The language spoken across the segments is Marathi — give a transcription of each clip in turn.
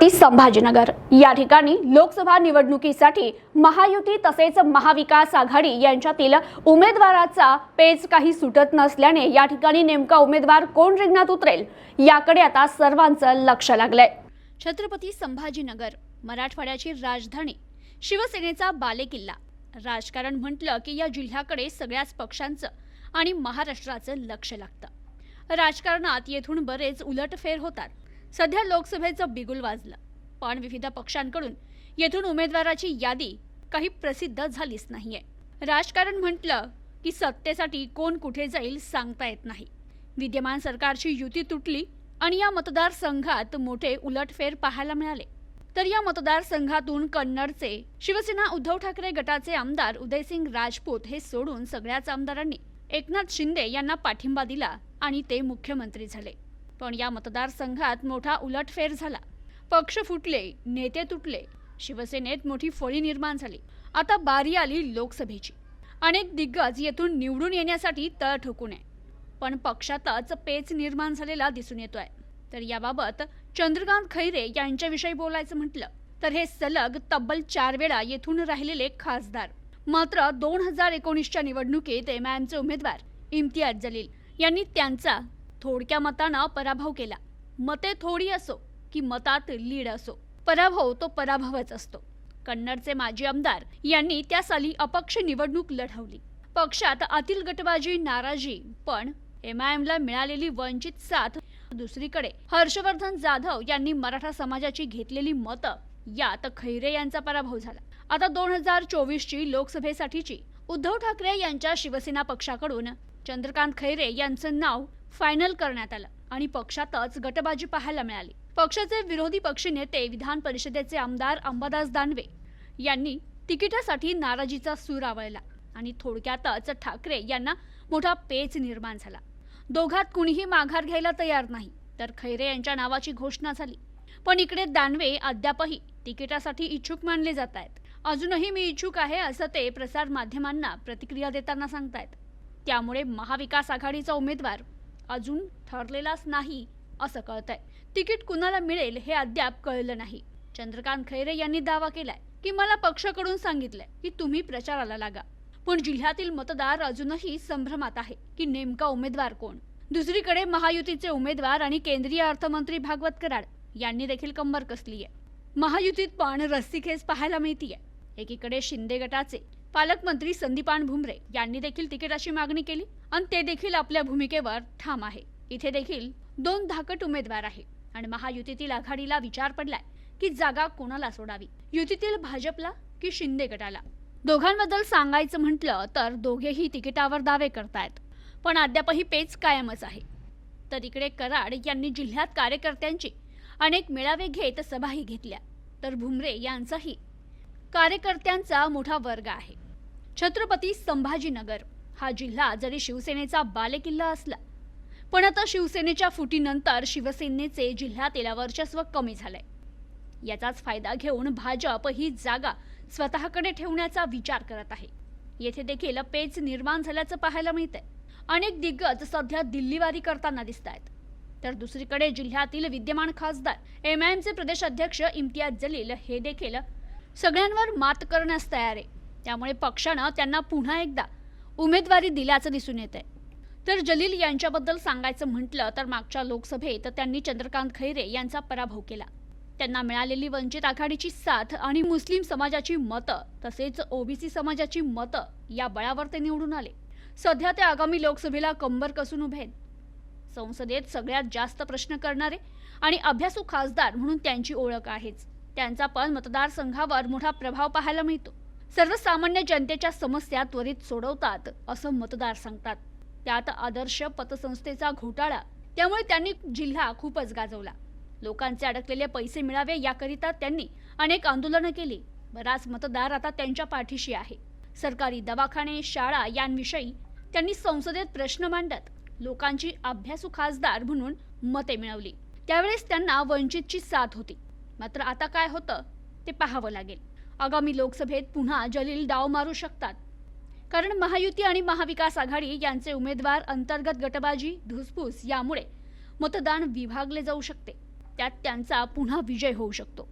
छत्रपती संभाजीनगर. या ठिकाणी लोकसभा निवडणुकीसाठी महायुती तसेच महाविकास आघाडी यांच्यातील उमेदवाराचा पेच काही सुटत नसल्याने या ठिकाणी नेमका उमेदवार कोण रिंगणात उतरेल याकडे आता सर्वांचं लक्ष लागलंय. छत्रपती संभाजीनगर मराठवाड्याची राजधानी शिवसेनेचा बालेकिल्ला. राजकारण म्हटलं की या जिल्ह्याकडे सगळ्याच पक्षांचं आणि महाराष्ट्राचं लक्ष लागतं. राजकारणात येथून बरेच उलटफेर होतात. सध्या लोकसभेचं बिगुल वाजलं. पण विविध पक्षांकडून येथून उमेदवाराची यादी काही प्रसिद्ध झालीच नाहीये. राजकारण म्हटलं की सत्तेसाठी कोण कुठे जाईल सांगता येत नाही. विद्यमान सरकारची युती तुटली आणि या मतदारसंघात मोठे उलटफेर पाहायला मिळाले. तर या मतदारसंघातून कन्नडचे शिवसेना उद्धव ठाकरे गटाचे आमदार उदयसिंग राजपूत हे सोडून सगळ्याच आमदारांनी एकनाथ शिंदे यांना पाठिंबा दिला आणि ते मुख्यमंत्री झाले. पण या मतदारसंघात मोठा उलटफेर झाला. पक्ष फुटले नेते तुटले शिवसेनेत मोठी फळी निर्माण झाली. आता बारी आली लोकसभेची. अनेक दिग्गज येथून निवडून येण्यासाठी तळ ठोकून आहे पण पक्षातच पेच निर्माण झालेला दिसून येतोय. तर याबाबत चंद्रकांत खैरे यांच्याविषयी बोलायचं म्हटलं तर हे सलग तब्बल चार वेळा येथून राहिलेले खासदार. मात्र दोन हजार एकोणीसच्या निवडणुकीत एमआयएमचे उमेदवार इम्तियाज जलील यांनी त्यांचा थोडक्या मतांना पराभव केला. मते थोडी असो की मतात लीड असो. पराभव तो पराभवच असतो. कन्नडचे माजी आमदार यांनी त्या साली अपक्ष निवडणूक लढवली. पक्षात आतील गटबाजी नाराजी पण एमआयएमला मिळालेली वंचित साथ दुसरीकडे हर्षवर्धन जाधव यांनी मराठा समाजाची घेतलेली मतं यात खैरे यांचा पराभव झाला. आता दोन हजार चोवीसची लोकसभेसाठीची उद्धव ठाकरे यांच्या शिवसेना पक्षाकडून चंद्रकांत खैरे यांचं नाव फायनल करण्यात आलं आणि पक्षातच गटबाजी पाहायला मिळाली. पक्षाचे विरोधी पक्षनेते विधान परिषदेचे आमदार अंबादास दानवे यांनी तिकिटासाठी नाराजीचा सूर आवळला आणि थोडक्यातच ठाकरे यांना मोठा पेच निर्माण झाला. दोघात कुणीही माघार घ्यायला तयार नाही तर खैरे यांच्या नावाची घोषणा झाली. पण इकडे दानवे अद्यापही तिकिटासाठी इच्छुक मानले जात आहेत. अजूनही मी इच्छुक आहे असं ते प्रसार माध्यमांना प्रतिक्रिया देताना सांगतायत. त्यामुळे महाविकास आघाडीचा उमेदवार अजून ठरलेलाच नाही असं कळतंय. तिकीट कुणाला मिळेल हे अद्याप कळलं नाही. चंद्रकांत खैरे यांनी दावा केलाय की मला पक्षाकडून सांगितलंय की तुम्ही प्रचाराला लागा. पण जिल्ह्यातील मतदार अजूनही संभ्रमात आहे की नेमका उमेदवार कोण? दुसरीकडे महायुतीचे उमेदवार आणि केंद्रीय अर्थमंत्री भागवत कराड यांनी देखील कंबर कसली आहे महायुतीत पण रस्सीखेच पाहायला मिळतीये. एकीकडे शिंदे गटाचे पालकमंत्री संदीपान भुमरे यांनी देखील तिकिटाची मागणी केली आणि ते देखील आपल्या भूमिकेवर ठाम आहे. इथे देखील दोन धाकट उमेदवार आहे आणि महायुतीतील आघाडीला विचार पडलाय की जागा कोणाला सोडावी? युतीतील भाजपला की शिंदे गटाला? दोघांबद्दल सांगायचं म्हटलं तर दोघेही तिकिटावर दावे करतायत. पण अद्यापही पेच कायमच आहे. तर इकडे कराड यांनी जिल्ह्यात कार्यकर्त्यांची अनेक मेळावे घेत सभाही घेतल्या. तर भुमरे यांचाही कार्यकर्त्यांचा मोठा वर्ग आहे. छत्रपती संभाजीनगर हा जिल्हा जरी शिवसेनेचा बालेकिल्ला असला पण आता शिवसेनेच्या फुटीनंतर शिवसेनेचे जिल्ह्यातील वर्चस्व कमी झालंय. याचाच फायदा घेऊन भाजप ही जागा स्वतःकडे ठेवण्याचा विचार करत आहे. येथे देखील पेच निर्माण झाल्याचं पाहायला मिळतंय. अनेक दिग्गज सध्या दिल्लीवारी करताना दिसत आहेत तर दुसरीकडे जिल्ह्यातील विद्यमान खासदार एमआयएमचे प्रदेश अध्यक्ष इम्तियाज जलील हे देखील सगळ्यांवर मात करण्यास तयार आहे. त्यामुळे पक्षानं त्यांना पुन्हा एकदा उमेदवारी दिल्याचं दिसून येत आहे तर जलील यांच्याबद्दल सांगायचं म्हटलं तर मागच्या लोकसभेत त्यांनी चंद्रकांत खैरे यांचा पराभव केला. त्यांना मिळालेली वंचित आघाडीची साथ आणि मुस्लिम समाजाची मतं तसेच ओबीसी समाजाची मतं या बळावर ते निवडून आले. सध्या ते आगामी लोकसभेला कंबर कसून उभे आहेत. संसदेत सगळ्यात जास्त प्रश्न करणारे आणि अभ्यासू खासदार म्हणून त्यांची ओळख आहेच. त्यांचा पण मतदारसंघावर मोठा प्रभाव पाहायला मिळतो. सर्वसामान्य जनतेच्या समस्या त्वरित सोडवतात असं मतदार सांगतात. त्यात आदर्श पतसंस्थेचा घोटाळा त्यामुळे त्यांनी जिल्हा खूपच गाजवला. लोकांचे अडकलेले पैसे मिळावे याकरिता त्यांनी अनेक आंदोलनं केली. बराच मतदार आता त्यांच्या पाठीशी आहे. सरकारी दवाखाने शाळा यांविषयी त्यांनी संसदेत प्रश्न मांडत लोकांची अभ्यासू खासदार म्हणून मते मिळवली. त्यावेळेस त्यांना वंचितची साथ होती. मात्र आता काय होतं ते पाहावं लागेल. आगामी लोकसभेत पुन्हा जलील डाव मारू शकतात. कारण महायुती आणि महाविकास आघाडी यांचे उमेदवार अंतर्गत गटबाजी धुसफूस यामुळे मतदान विभागले जाऊ शकते. त्यात त्यांचा पुन्हा विजय होऊ शकतो.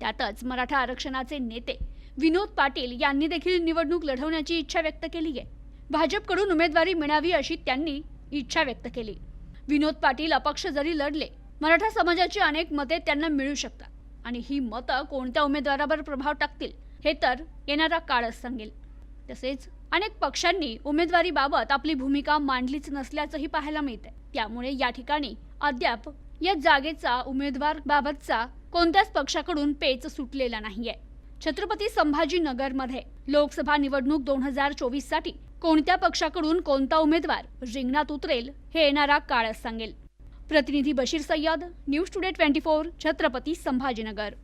त्यातच मराठा आरक्षणाचे नेते विनोद पाटील यांनी देखील निवडणूक लढवण्याची इच्छा व्यक्त केली आहे. भाजपकडून उमेदवारी मिळावी अशी त्यांनी इच्छा व्यक्त केली. विनोद पाटील अपक्ष जरी लढले मराठा समाजाची अनेक मते त्यांना मिळू शकतात. आणि ही मतं कोणत्या उमेदवारावर प्रभाव टाकतील हे तर येणारा काळच सांगेल. तसेच अनेक पक्षांनी उमेदवारीबाबत आपली भूमिका मांडलीच नसल्याचंही पाहायला मिळतंय. त्यामुळे या ठिकाणी अद्याप या जागेचा उमेदवार बाबतचा कोणत्याच पक्षाकडून पेच सुटलेला नाहीये. छत्रपती संभाजीनगरमध्ये लोकसभा निवडणूक दोन हजार चोवीससाठी कोणत्या पक्षाकडून कोणता उमेदवार रिंगणात उतरेल हे येणारा काळच सांगेल. प्रतिनिधी Bashir Sayyed news today twenty four Chhatrapati Sambhajinagar.